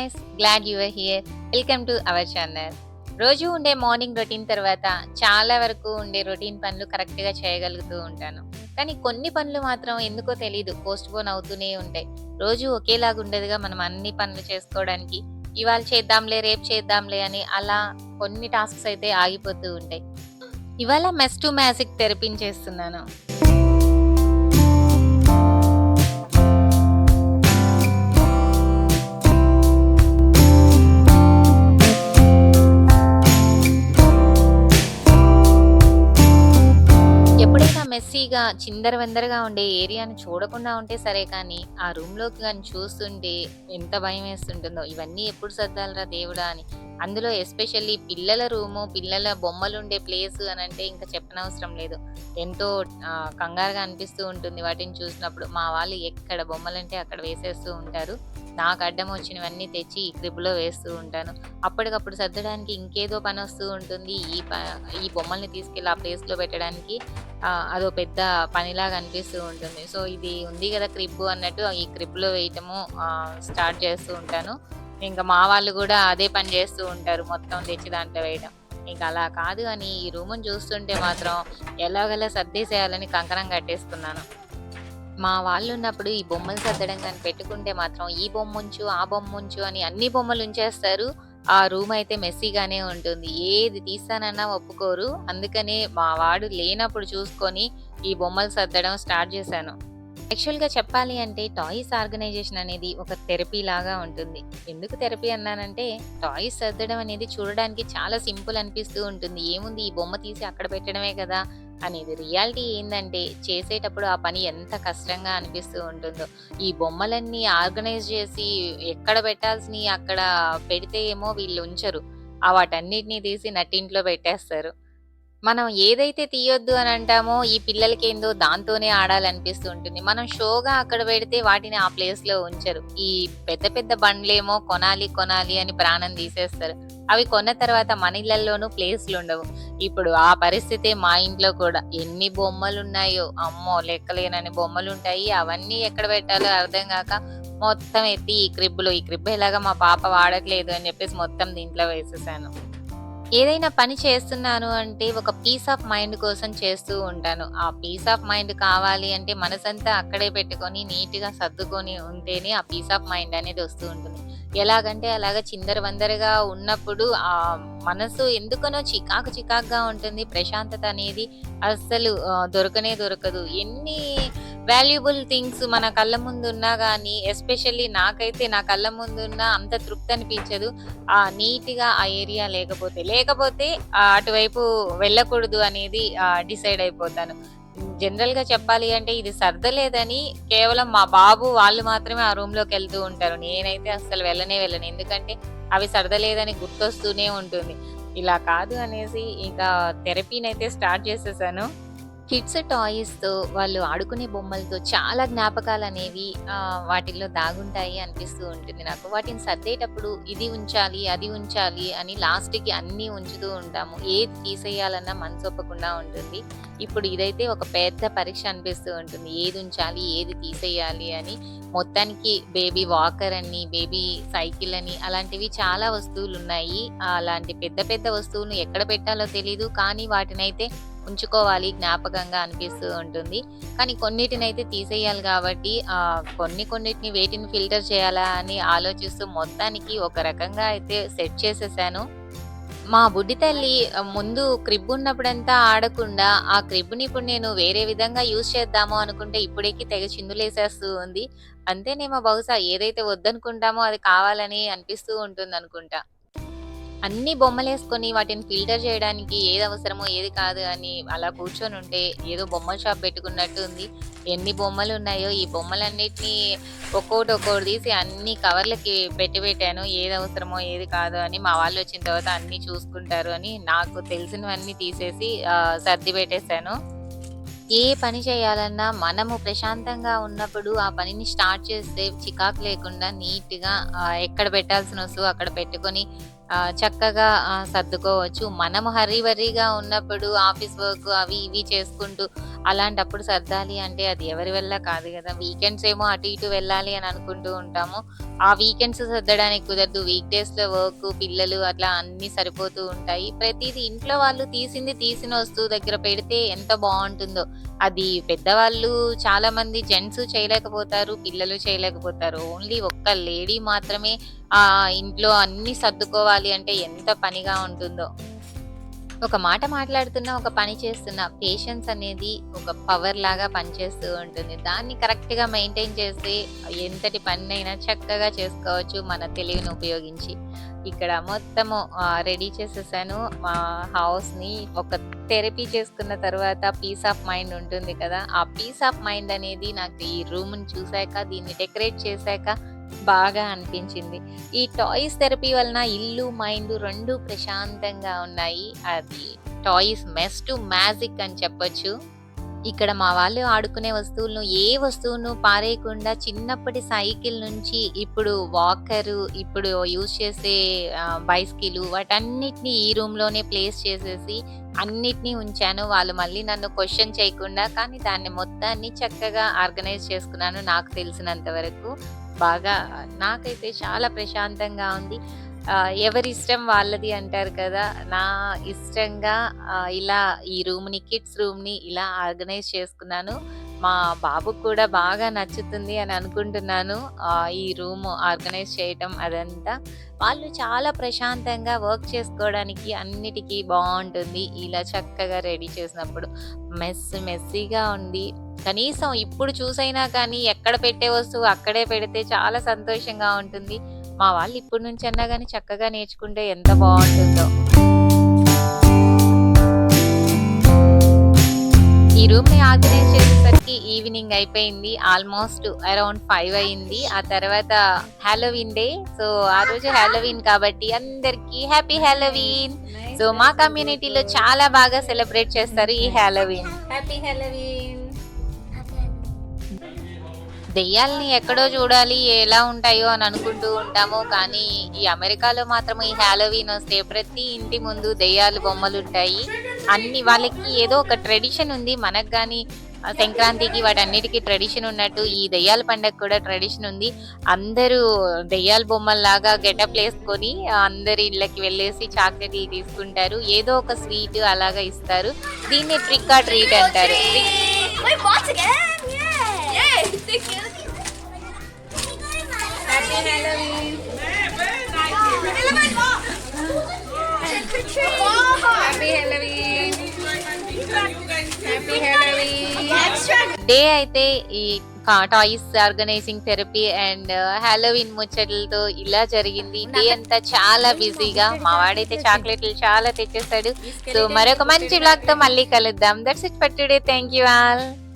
Guys glad you are here welcome to our channel రోజు ఉండే morning routine తర్వాత చాలా వరకు ఉండే రొటీన్ పనులు కరెక్ట్గా చేయగలుగుతూ ఉంటాను. కానీ కొన్ని పనులు మాత్రం ఎందుకో తెలియదు పోస్ట్ పోన్ అవుతూనే ఉంటాయి. రోజు ఒకేలాగా ఉండదుగా మనం అన్ని పనులు చేసుకోవడానికి. ఇవాళ చేద్దాంలే రేపు చేద్దాంలే అని అలా కొన్ని టాస్క్స్ అయితే ఆగిపోతూ ఉంటాయి. ఇవాళ మెస్ టు మ్యాజిక్ తెరిపించేస్తున్నాను మెస్సీగా చిందరవందరగా ఉండే ఏరియాను చూడకుండా ఉంటే సరే కానీ ఆ రూమ్లోకి కానీ చూస్తుంటే ఎంత భయం వేస్తుంటుందో. ఇవన్నీ ఎప్పుడు సర్దాలరా దేవుడా అని. అందులో ఎస్పెషల్లీ పిల్లల రూము పిల్లల బొమ్మలు ఉండే ప్లేస్ అని అంటే ఇంకా చెప్పనవసరం లేదు. ఎంతో కంగారుగా అనిపిస్తూ ఉంటుంది వాటిని చూసినప్పుడు. మా వాళ్ళు ఎక్కడ బొమ్మలంటే అక్కడ వేసేస్తూ ఉంటారు. నాకు అడ్డం వచ్చినవన్నీ తెచ్చి ఈ క్రిబ్లో వేస్తూ ఉంటాను. అప్పటికప్పుడు సర్దడానికి ఇంకేదో పని వస్తూ ఉంటుంది. ఈ ప ఈ బొమ్మల్ని తీసుకెళ్ళి ఆ ప్లేస్లో పెట్టడానికి అదో పెద్ద పనిలాగా అనిపిస్తూ ఉంటుంది. సో ఇది ఉంది కదా క్రిబ్ అన్నట్టు ఈ క్రిబ్లో వేయటము స్టార్ట్ చేస్తూ ఉంటాను. ఇంకా మా వాళ్ళు కూడా అదే పని చేస్తూ ఉంటారు. మొత్తం తెచ్చి దాంట్లో వేయడం ఇంకా అలా కాదు అని ఈ రూమ్ని చూస్తుంటే మాత్రం ఎలాగలా సర్దేసేయాలని కంకణం కట్టేసుకున్నాను మా వాళ్ళు ఉన్నప్పుడు ఈ బొమ్మలు సర్దడం కానీ పెట్టుకుంటే మాత్రం ఈ బొమ్మ ఉంచు ఆ బొమ్మ ఉంచు అని అన్ని బొమ్మలు ఉంచేస్తారు. ఆ రూమ్ అయితే మెస్సీగానే ఉంటుంది. ఏది తీస్తానన్నా ఒప్పుకోరు. అందుకనే మా వాడు లేనప్పుడు చూసుకొని ఈ బొమ్మలు సర్దడం స్టార్ట్ చేశాను. యాక్చువల్గా చెప్పాలి అంటే టాయ్స్ ఆర్గనైజేషన్ అనేది ఒక థెరపీ లాగా ఉంటుంది. ఎందుకు థెరపీ అన్నానంటే టాయ్స్ సర్దడం అనేది చూడడానికి చాలా సింపుల్ అనిపిస్తూ ఉంటుంది. ఏముంది ఈ బొమ్మ తీసి అక్కడ పెట్టడమే కదా. అనేది రియాలిటీ ఏంటంటే చేసేటప్పుడు ఆ పని ఎంత కష్టంగా అనిపిస్తూ ఉంటుందో. ఈ బొమ్మలన్నీ ఆర్గనైజ్ చేసి ఎక్కడ పెట్టాల్సినవి అక్కడ పెడితే ఏమో వీళ్ళు ఉంచరు. ఆ వాటన్నిటిని తీసి నట్టింట్లో పెట్టేస్తారు. మనం ఏదైతే తీయొద్దు అని అంటామో ఈ పిల్లలకి ఏందో దాంతోనే ఆడాలనిపిస్తూ ఉంటుంది. మనం షోగా అక్కడ పెడితే వాటిని ఆ ప్లేస్లో ఉంచరు. ఈ పెద్ద పెద్ద బండ్లేమో కొనాలి కొనాలి అని ప్రాణం తీసేస్తారు. అవి కొన్న తర్వాత మన ఇళ్ళలోనూ ప్లేస్లు ఉండవు. ఇప్పుడు ఆ పరిస్థితే మా ఇంట్లో కూడా ఎన్ని బొమ్మలు ఉన్నాయో అమ్మో లెక్కలేనని బొమ్మలు ఉంటాయి అవన్నీ ఎక్కడ పెట్టాలో అర్థం కాక మొత్తం ఎత్తి ఈ క్రిబ్బులు ఈ క్రిబ్ ఎలాగా మా పాప వాడట్లేదు అని చెప్పేసి మొత్తం దీంట్లో వేసేసాను. ఏదైనా పని చేస్తున్నాను అంటే ఒక పీస్ ఆఫ్ మైండ్ కోసం చేస్తూ ఉంటాను. ఆ పీస్ ఆఫ్ మైండ్ కావాలి అంటే మనసంతా అక్కడే పెట్టుకొని నీట్గా సర్దుకొని ఉంటేనే ఆ పీస్ ఆఫ్ మైండ్ అనేది వస్తూ ఉంటుంది. ఎలాగంటే అలాగ చిందర వందరగా ఉన్నప్పుడు ఆ మనసు ఎందుకనో చికాకు చికాకుగా ఉంటుంది. ప్రశాంతత అనేది అస్సలు దొరకనే దొరకదు. ఎన్ని వాల్యుబుల్ థింగ్స్ మన కళ్ళ ముందు ఉన్నా కానీ ఎస్పెషల్లీ నాకైతే నా కళ్ళ ముందు ఉన్న అంత తృప్తి అనిపించదు. ఆ నీట్గా ఆ ఏరియా లేకపోతే లేకపోతే అటువైపు వెళ్ళకూడదు అనేది డిసైడ్ అయిపోతాను. జనరల్గా చెప్పాలి అంటే ఇది సర్దలేదని కేవలం మా బాబు వాళ్ళు మాత్రమే ఆ రూమ్లోకి వెళ్తూ ఉంటారు. నేనైతే అసలు వెళ్ళనే వెళ్ళను. ఎందుకంటే అవి సర్దలేదని గుర్తొస్తూనే ఉంటుంది. ఇలా కాదు అనేసి ఇంకా థెరపీని అయితే స్టార్ట్ చేసేసాను. కిడ్స్ టాయ్స్తో వాళ్ళు ఆడుకునే బొమ్మలతో చాలా జ్ఞాపకాలు అనేవి వాటిల్లో దాగుంటాయి అనిపిస్తూ ఉంటుంది నాకు. వాటిని సర్దేటప్పుడు ఇది ఉంచాలి అది ఉంచాలి అని లాస్ట్కి అన్నీ ఉంచుతూ ఉంటాము. ఏది తీసేయాలన్నా మనసొప్పకుండా ఉంటుంది. ఇప్పుడు ఇదైతే ఒక పెద్ద పరీక్ష అనిపిస్తూ ఉంటుంది. ఏది ఉంచాలి ఏది తీసేయాలి అని. మొత్తానికి బేబీ వాకర్ అని బేబీ సైకిల్ అని అలాంటివి చాలా వస్తువులు ఉన్నాయి. అలాంటి పెద్ద పెద్ద వస్తువులను ఎక్కడ పెట్టాలో తెలీదు. కానీ వాటినైతే ఉంచుకోవాలి జ్ఞాపకంగా అనిపిస్తూ ఉంటుంది. కానీ కొన్నిటిని అయితే తీసేయాలి కాబట్టి కొన్ని కొన్నిటిని వేటిని ఫిల్టర్ చేయాలా అని ఆలోచిస్తూ మొత్తానికి ఒక రకంగా అయితే సెట్ చేసేసాను. మా బుడ్డి తల్లి ముందు క్రిబ్ ఉన్నప్పుడంతా ఆడకుండా ఆ క్రిబ్ని ఇప్పుడు నేను వేరే విధంగా యూజ్ చేద్దాము అనుకుంటే ఇప్పుడేకి తెగ చిందులేసేస్తూ ఉంది. అంతేనేమో బహుశా ఏదైతే వద్దనుకుంటామో అది కావాలని అనిపిస్తూ ఉంటుంది అనుకుంటా అన్ని బొమ్మలేసుకొని వాటిని ఫిల్టర్ చేయడానికి ఏది అవసరమో ఏది కాదు అని అలా కూర్చొని ఉంటే ఏదో బొమ్మల షాప్ పెట్టుకున్నట్టు ఉంది. ఎన్ని బొమ్మలు ఉన్నాయో ఈ బొమ్మలన్నిటినీ ఒక్కోటి ఒక్కోటి తీసి అన్ని కవర్లకి పెట్టి పెట్టాను. ఏది అవసరమో ఏది కాదు అని మా వాళ్ళు వచ్చిన తర్వాత అన్ని చూసుకుంటారు అని నాకు తెలిసినవన్నీ తీసేసి సర్ది పెట్టేశాను. ఏ పని చేయాలన్నా మనము ప్రశాంతంగా ఉన్నప్పుడు ఆ పనిని స్టార్ట్ చేస్తే చికాకు లేకుండా నీట్గా ఎక్కడ పెట్టాల్సిన వస్తువు అక్కడ పెట్టుకొని చక్కగా సర్దుకోవచ్చు. మనము హరీ బరీగా ఉన్నప్పుడు ఆఫీస్ వర్క్ అవి ఇవి చేసుకుంటూ అలాంటప్పుడు సర్దాలి అంటే అది ఎవరి వల్ల కాదు కదా! వీకెండ్స్ ఏమో అటు ఇటు వెళ్ళాలి అని అనుకుంటూ ఉంటాము. ఆ వీకెండ్స్ సర్దడానికి కుదరదు. వీక్ డేస్‌లో వర్క్, పిల్లలు అట్లా అన్నీ సరిపోతూ ఉంటాయి. ప్రతిదీ ఇంట్లో వాళ్ళు తీసింది తీసిన వస్తువు దగ్గర పెడితే ఎంత బాగుంటుందో అది పెద్దవాళ్ళు చాలామంది జెంట్స్ చేయలేకపోతారు. పిల్లలు చేయలేకపోతారు. ఓన్లీ ఒక్క లేడీ మాత్రమే ఆ ఇంట్లో అన్నీ సర్దుకోవాలి అంటే ఎంత పనిగా ఉంటుందో. ఒక మాట మాట్లాడుతున్నా, ఒక పని చేస్తున్నా పేషెన్స్ అనేది ఒక పవర్ లాగా పనిచేస్తూ ఉంటుంది. దాన్ని కరెక్ట్‌గా మెయింటైన్ చేస్తే ఎంతటి పనినైనా చక్కగా చేసుకోవచ్చు మన తెలివిని ఉపయోగించి. ఇక్కడ మొత్తము రెడీ చేసేసాను. మా హౌస్‌ని ఒక థెరపీ చేసుకున్న తర్వాత పీస్ ఆఫ్ మైండ్ ఉంటుంది కదా! ఆ పీస్ ఆఫ్ మైండ్ అనేది నాకు ఈ రూమ్‌ని చూశాక దీన్ని డెకరేట్ చేశాక బాగా అనిపించింది. ఈ టాయ్స్ థెరపీ వలన ఇల్లు, మైండ్ రెండు ప్రశాంతంగా ఉన్నాయి. అది టాయ్స్ మెస్ టు మ్యాజిక్ అని చెప్పొచ్చు. ఇక్కడ మా వాళ్ళు ఆడుకునే వస్తువులను ఏ వస్తువును పారేయకుండా చిన్నప్పటి సైకిల్ నుంచి ఇప్పుడు వాకరు, ఇప్పుడు యూజ్ చేసే ఆహ్, బైసికిలు వాటన్నిటిని ఈ రూమ్‌లోనే ప్లేస్ చేసేసి అన్నిటిని ఉంచాను. వాళ్ళు మళ్ళీ నన్ను క్వశ్చన్ చేయకుండా కానీ దాన్ని మొత్తాన్ని చక్కగా ఆర్గనైజ్ చేసుకున్నాను నాకు తెలిసినంత వరకు. బాగా నాకైతే చాలా ప్రశాంతంగా ఉంది. ఎవరి ఇష్టం వాళ్ళది అంటారు కదా! నా ఇష్టంగా ఇలా ఈ రూమ్‌ని కిడ్స్ రూమ్‌ని ఇలా ఆర్గనైజ్ చేసుకున్నాను. మా బాబుకు కూడా బాగా నచ్చుతుంది అని అనుకుంటున్నాను. ఈ రూమ్ ఆర్గనైజ్ చేయటం అదంతా. వాళ్ళు చాలా ప్రశాంతంగా వర్క్ చేసుకోవడానికి అన్నిటికీ బాగుంటుంది ఇలా చక్కగా రెడీ చేసినప్పుడు. మెస్ మెస్సీగా ఉంది. కనీసం ఇప్పుడు చూసైనా కానీ ఎక్కడ పెట్టే వస్తువు అక్కడే పెడితే చాలా సంతోషంగా ఉంటుంది. మా వాళ్ళు ఇప్పటి నుంచన్నా గాని చక్కగా నేర్చుకుంటే ఎంత బావుంటుందో. ఈ రూమ్‌ని ఆర్గనైజ్ చేసేసరికి ఈవినింగ్ అయిపోయింది. ఆల్మోస్ట్ అరౌండ్ 5 అయింది. ఆ తర్వాత హాలోవీన్ డే. సో, ఆ రోజు హాలోవీన్ కాబట్టి అందరికీ హ్యాపీ హాలోవీన్. సో, మా కమ్యూనిటీలో చాలా బాగా సెలబ్రేట్ చేస్తారు ఈ హాలోవీన్. హ్యాపీ హాలోవీన్ దెయ్యాలని ఎక్కడో చూడాలి ఎలా ఉంటాయో అని అనుకుంటూ ఉంటాము. కానీ ఈ అమెరికాలో మాత్రం ఈ హాలోవీన్ వస్తే ప్రతి ఇంటి ముందు దెయ్యాలు బొమ్మలు ఉంటాయి అన్ని వాళ్ళకి ఏదో ఒక ట్రెడిషన్ ఉంది. మనకు కానీ సంక్రాంతికి వాటన్నిటికి ట్రెడిషన్ ఉన్నట్టు ఈ దెయ్యాల పండగ కూడా ట్రెడిషన్ ఉంది. అందరూ దెయ్యాల బొమ్మల్లాగా గెటప్ వేసుకొని అందరి ఇళ్ళకి వెళ్ళేసి చాక్లెట్‌లు తీసుకుంటారు. ఏదో ఒక స్వీట్ అలాగా ఇస్తారు. దీన్ని ట్రిక్ ఆ ట్రీట్ అంటారు. డే అయితే ఈ toys organizing therapy and Halloween ముచ్చట్లతో ఇలా జరిగింది. డే అంతా చాలా బిజీగా మా వాడైతే చాక్లెట్‌లు చాలా తెచ్చేసాడు. సో, మరొక మంచి వ్లాగ్‌తో మళ్ళీ కలుద్దాం. That's it for today. Thank you all.